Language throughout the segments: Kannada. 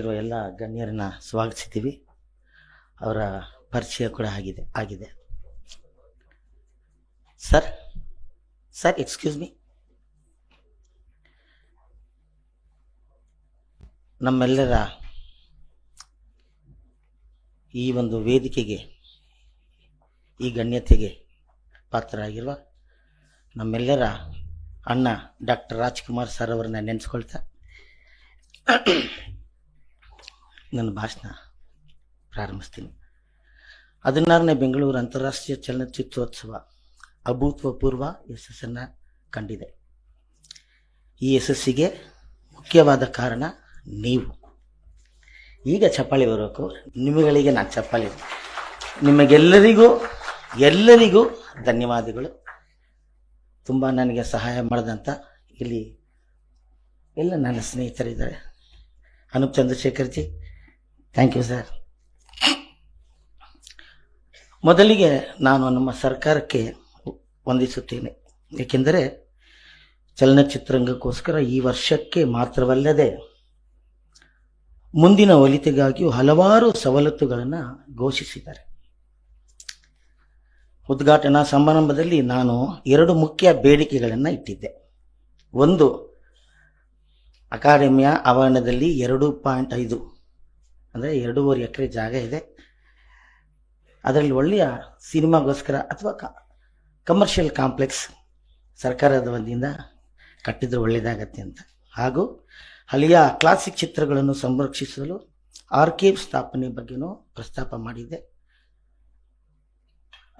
ಇಲ್ಲಿರುವ ಎಲ್ಲ ಗಣ್ಯರನ್ನ ಸ್ವಾಗತಿಸಿದ್ದೀವಿ. ಅವರ ಪರಿಚಯ ಕೂಡ ಆಗಿದೆ ಆಗಿದೆ. Sir sir, excuse me. ನಮ್ಮೆಲ್ಲರ ಈ ಒಂದು ವೇದಿಕೆಗೆ, ಈ ಗಣ್ಯತೆಗೆ ಪಾತ್ರರಾಗಿರುವ ನಮ್ಮೆಲ್ಲರ ಅಣ್ಣ ಡಾಕ್ಟರ್ ರಾಜ್ಕುಮಾರ್ ಸರ್ ಅವರನ್ನ ನೆನೆಸ್ಕೊಳ್ತಾ ನನ್ನ ಭಾಷಣ ಪ್ರಾರಂಭಿಸ್ತೀನಿ. ಹದಿನಾರನೇ ಬೆಂಗಳೂರು ಅಂತಾರಾಷ್ಟ್ರೀಯ ಚಲನಚಿತ್ರೋತ್ಸವ ಅಭೂತಪೂರ್ವ ಯಶಸ್ಸನ್ನು ಕಂಡಿದೆ. ಈ ಯಶಸ್ಸಿಗೆ ಮುಖ್ಯವಾದ ಕಾರಣ ನೀವು. ಈಗ ಚಪ್ಪಾಳಿ ಬರಬೇಕು ನಿಮಗಳಿಗೆ ನಾನು ಚಪ್ಪಾಳಿ. ನಿಮಗೆಲ್ಲರಿಗೂ, ಎಲ್ಲರಿಗೂ ಧನ್ಯವಾದಗಳು. ತುಂಬ ನನಗೆ ಸಹಾಯ ಮಾಡಿದಂಥ ಇಲ್ಲಿ ಎಲ್ಲ ನನ್ನ ಸ್ನೇಹಿತರಿದ್ದಾರೆ. Anoop Chandrashekar ji thank you sir ಮೊದಲಿಗೆ ನಾನು ನಮ್ಮ ಸರ್ಕಾರಕ್ಕೆ ವಂದಿಸುತ್ತೇನೆ. ಏಕೆಂದರೆ ಚಲನಚಿತ್ರರಂಗಕ್ಕೋಸ್ಕರ ಈ ವರ್ಷಕ್ಕೆ ಮಾತ್ರವಲ್ಲದೆ ಮುಂದಿನ ಒಲಿತೆಗಾಗಿಯೂ ಹಲವಾರು ಸವಲತ್ತುಗಳನ್ನು ಘೋಷಿಸಿದ್ದಾರೆ. ಉದ್ಘಾಟನಾ ಸಮಾರಂಭದಲ್ಲಿ ನಾನು ಎರಡು ಮುಖ್ಯ ಬೇಡಿಕೆಗಳನ್ನು ಇಟ್ಟಿದ್ದೆ. ಒಂದು ಅಕಾಡೆಮಿಯ ಆವರಣದಲ್ಲಿ ಎರಡು ಪಾಯಿಂಟ್ ಐದು ಅಂದರೆ ಎರಡೂವರೆ ಎಕರೆ ಜಾಗ ಇದೆ. ಅದರಲ್ಲಿ ಒಳ್ಳೆಯ ಸಿನಿಮಾಗೋಸ್ಕರ ಅಥವಾ ಕಮರ್ಷಿಯಲ್ ಕಾಂಪ್ಲೆಕ್ಸ್ ಸರ್ಕಾರದ ವತಿಯಿಂದ ಕಟ್ಟಿದ್ರೆ ಒಳ್ಳೆಯದಾಗತ್ತೆ ಅಂತ. ಹಾಗೂ ಹಳೆಯ ಕ್ಲಾಸಿಕ್ ಚಿತ್ರಗಳನ್ನು ಸಂರಕ್ಷಿಸಲು ಆರ್ಕೇವ್ ಸ್ಥಾಪನೆ ಬಗ್ಗೆನೂ ಪ್ರಸ್ತಾಪ ಮಾಡಿದೆ.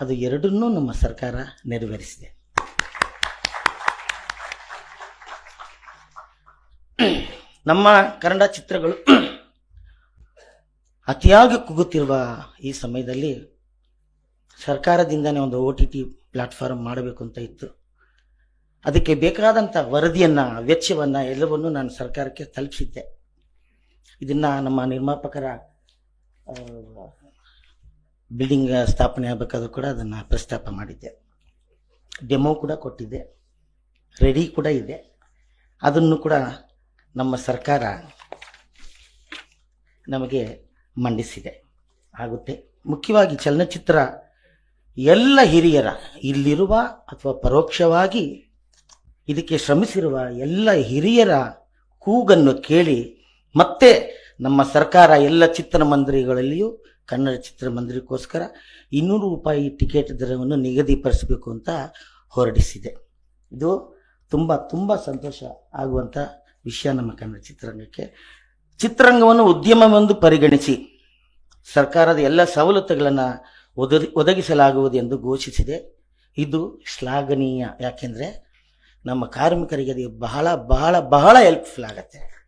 ಅದು ಎರಡನ್ನೂ ನಮ್ಮ ಸರ್ಕಾರ ನೆರವೇರಿಸಿದೆ. ನಮ್ಮ ಕನ್ನಡ ಚಿತ್ರಗಳು ಅತಿಯಾಗಿ ಕುಗ್ಗುತ್ತಿರುವ ಈ ಸಮಯದಲ್ಲಿ ಸರ್ಕಾರದಿಂದನೇ ಒಂದು ಒ ಟಿ ಟಿ ಪ್ಲಾಟ್ಫಾರ್ಮ್ ಮಾಡಬೇಕು ಅಂತ ಇತ್ತು. ಅದಕ್ಕೆ ಬೇಕಾದಂಥ ವರದಿಯನ್ನು, ವೆಚ್ಚವನ್ನು ಎಲ್ಲವನ್ನೂ ನಾನು ಸರ್ಕಾರಕ್ಕೆ ತಲುಪಿಸಿದ್ದೆ. ಇದನ್ನು ನಮ್ಮ ನಿರ್ಮಾಪಕರ ಬಿಲ್ಡಿಂಗ್ ಸ್ಥಾಪನೆ ಆಗಬೇಕಾದ್ರೂ ಕೂಡ ಅದನ್ನು ಪ್ರಸ್ತಾಪ ಮಾಡಿದ್ದೆ. ಡೆಮೋ ಕೂಡ ಕೊಟ್ಟಿದ್ದೆ. ರೆಡಿ ಕೂಡ ಇದೆ. ಅದನ್ನು ಕೂಡ ನಮ್ಮ ಸರ್ಕಾರ ನಮಗೆ ಮಂಡಿಸಿದೆ. ಆಗುತ್ತೆ. ಮುಖ್ಯವಾಗಿ ಚಲನಚಿತ್ರ ಎಲ್ಲ ಹಿರಿಯರ ಇಲ್ಲಿರುವ ಅಥವಾ ಪರೋಕ್ಷವಾಗಿ ಇದಕ್ಕೆ ಶ್ರಮಿಸಿರುವ ಎಲ್ಲ ಹಿರಿಯರ ಕೂಗನ್ನು ಕೇಳಿ ಮತ್ತೆ ನಮ್ಮ ಸರ್ಕಾರ ಎಲ್ಲ ಚಿತ್ರಮಂದಿರಗಳಲ್ಲಿಯೂ, ಕನ್ನಡ ಚಿತ್ರಮಂದಿರಕ್ಕೋಸ್ಕರ ಇನ್ನೂರು ರೂಪಾಯಿ ಟಿಕೆಟ್ ದರವನ್ನು ನಿಗದಿಪಡಿಸಬೇಕು ಅಂತ ಹೊರಡಿಸಿದೆ. ಇದು ತುಂಬ ತುಂಬ ಸಂತೋಷ ಆಗುವಂಥ ವಿಷಯ ನಮ್ಮ ಕನ್ನಡ ಚಿತ್ರರಂಗಕ್ಕೆ. ಚಿತ್ರರಂಗವನ್ನು ಉದ್ಯಮವೆಂದು ಪರಿಗಣಿಸಿ ಸರ್ಕಾರದ ಎಲ್ಲ ಸವಲತ್ತುಗಳನ್ನು ಒದಗಿ, ಒದಗಿಸಲಾಗುವುದು ಎಂದು ಘೋಷಿಸಿದೆ. ಇದು ಶ್ಲಾಘನೀಯ. ಯಾಕೆಂದರೆ ನಮ್ಮ ಕಾರ್ಮಿಕರಿಗೆ ಅದು ಬಹಳ ಬಹಳ ಬಹಳ ಹೆಲ್ಪ್ಫುಲ್ ಆಗುತ್ತೆ.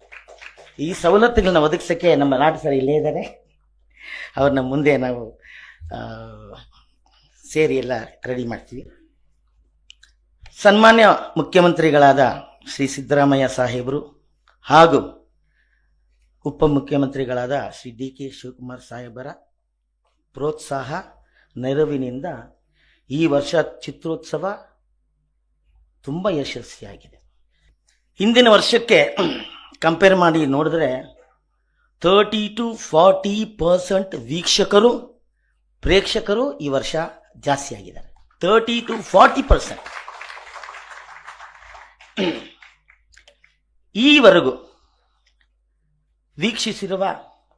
ಈ ಸವಲತ್ತುಗಳನ್ನ ಒದಗಿಸೋಕ್ಕೆ ನಮ್ಮ ನಾಟ ಸರ್ ಇಲ್ಲೇ ಇದ್ದಾರೆ. ಅವ್ರನ್ನ ಮುಂದೆ ನಾವು ಸೇರಿ ಎಲ್ಲ ರೆಡಿ ಮಾಡ್ತೀವಿ. ಸನ್ಮಾನ್ಯ ಮುಖ್ಯಮಂತ್ರಿಗಳಾದ ಶ್ರೀ ಸಿದ್ದರಾಮಯ್ಯ ಸಾಹೇಬರು ಹಾಗೂ ಉಪಮುಖ್ಯಮಂತ್ರಿಗಳಾದ ಶ್ರೀ ಡಿ ಕೆ ಶಿವಕುಮಾರ್ ಸಾಹೇಬರ ಪ್ರೋತ್ಸಾಹ ನೆರವಿನಿಂದ ಈ ವರ್ಷ ಚಿತ್ರೋತ್ಸವ ತುಂಬ ಯಶಸ್ವಿಯಾಗಿದೆ. ಹಿಂದಿನ ವರ್ಷಕ್ಕೆ ಕಂಪೇರ್ ಮಾಡಿ ನೋಡಿದ್ರೆ ತರ್ಟಿ ಟು ಫಾರ್ಟಿ ಪರ್ಸೆಂಟ್ ವೀಕ್ಷಕರು, ಪ್ರೇಕ್ಷಕರು ಈ ವರ್ಷ ಜಾಸ್ತಿ ಆಗಿದ್ದಾರೆ. ತರ್ಟಿ ಟು ಫಾರ್ಟಿ ಪರ್ಸೆಂಟ್ ಈವರೆಗೂ ವೀಕ್ಷಿಸಿರುವ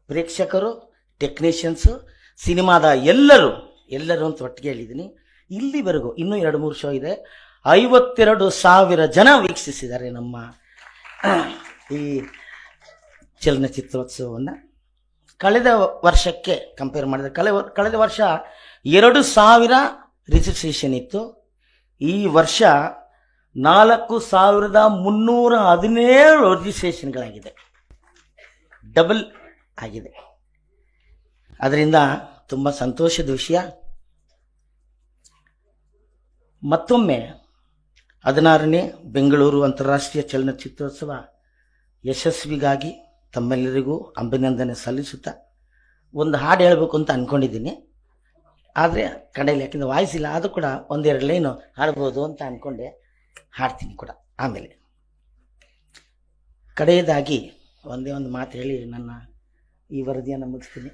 ಪ್ರೇಕ್ಷಕರು ಟೆಕ್ನಿಷಿಯನ್ಸು ಸಿನಿಮಾದ ಎಲ್ಲರೂ ಎಲ್ಲರೂ ಅಂತ ಒಟ್ಟಿಗೆ ಹೇಳಿದ್ದೀನಿ. ಇಲ್ಲಿವರೆಗೂ ಇನ್ನೂ ಎರಡು, ಮೂರು ಶೋ ಇದೆ. ಐವತ್ತೆರಡು ಸಾವಿರ ಜನ ವೀಕ್ಷಿಸಿದ್ದಾರೆ ನಮ್ಮ, ಈ ಚಲನಚಿತ್ರೋತ್ಸವವನ್ನು. ಕಳೆದ ವರ್ಷಕ್ಕೆ ಕಂಪೇರ್ ಮಾಡಿದ್ರೆ, ಕಳೆ, ಕಳೆದ ವರ್ಷ ಎರಡು ಸಾವಿರ ರಿಜಿಸ್ಟ್ರೇಷನ್ ಇತ್ತು. ಈ ವರ್ಷ ನಾಲ್ಕು ಸಾವಿರದ ಮುನ್ನೂರ ಹದಿನೇಳು ರಿಜಿಸ್ಟ್ರೇಷನ್ಗಳಾಗಿದೆ ಡಬಲ್ ಆಗಿದೆ. ಅದರಿಂದ ತುಂಬ ಸಂತೋಷದ ವಿಷಯ. ಮತ್ತೊಮ್ಮೆ ಹದಿನಾರನೇ ಬೆಂಗಳೂರು ಅಂತಾರಾಷ್ಟ್ರೀಯ ಚಲನಚಿತ್ರೋತ್ಸವ ಯಶಸ್ವಿಗಾಗಿ ತಮ್ಮೆಲ್ಲರಿಗೂ ಅಭಿನಂದನೆ ಸಲ್ಲಿಸುತ್ತಾ ಒಂದು ಹಾಡು ಹೇಳಬೇಕು ಅಂತ ಅಂದ್ಕೊಂಡಿದ್ದೀನಿ ಆದರೆ ಕಡೆಯಲ್ಲಿ ಯಾಕೆಂದರೆ ವಾಯ್ಸ್ ಇಲ್ಲ, ಆದರೂ ಕೂಡ ಒಂದೆರಡು ಲೈನು ಹಾಡ್ಬೋದು ಅಂತ ಅಂದ್ಕೊಂಡೆ ಹಾಡ್ತೀನಿ ಕೂಡ. ಆಮೇಲೆ ಕಡೆಯದಾಗಿ ಒಂದೇ ಒಂದು ಮಾತು ಹೇಳಿ ನನ್ನ ಈ ವರದಿಯನ್ನು ಮುಗಿಸ್ತೀನಿ.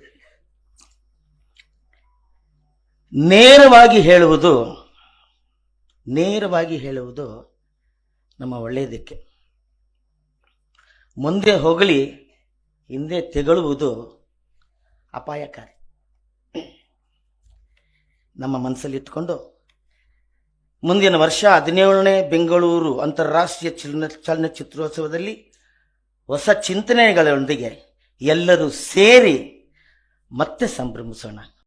ನೇರವಾಗಿ ಹೇಳುವುದು ನೇರವಾಗಿ ಹೇಳುವುದು ನಮ್ಮ ಒಳ್ಳೆಯದಕ್ಕೆ. ಮುಂದೆ ಹೊಗಳಿ ಹಿಂದೆ ತೆಗಳುವುದು ಅಪಾಯಕಾರಿ. ನಮ್ಮ ಮನಸ್ಸಲ್ಲಿ ಇಟ್ಕೊಂಡು, ಮುಂದಿನ ವರ್ಷ ಹದಿನೇಳನೇ ಬೆಂಗಳೂರು ಅಂತಾರಾಷ್ಟ್ರೀಯ ಚಲನ, ಚಲನಚಿತ್ರೋತ್ಸವದಲ್ಲಿ ಹೊಸ ಚಿಂತನೆಗಳೊಂದಿಗೆ ಎಲ್ಲರೂ ಸೇರಿ ಮತ್ತೆ ಸಂಭ್ರಮಿಸೋಣ.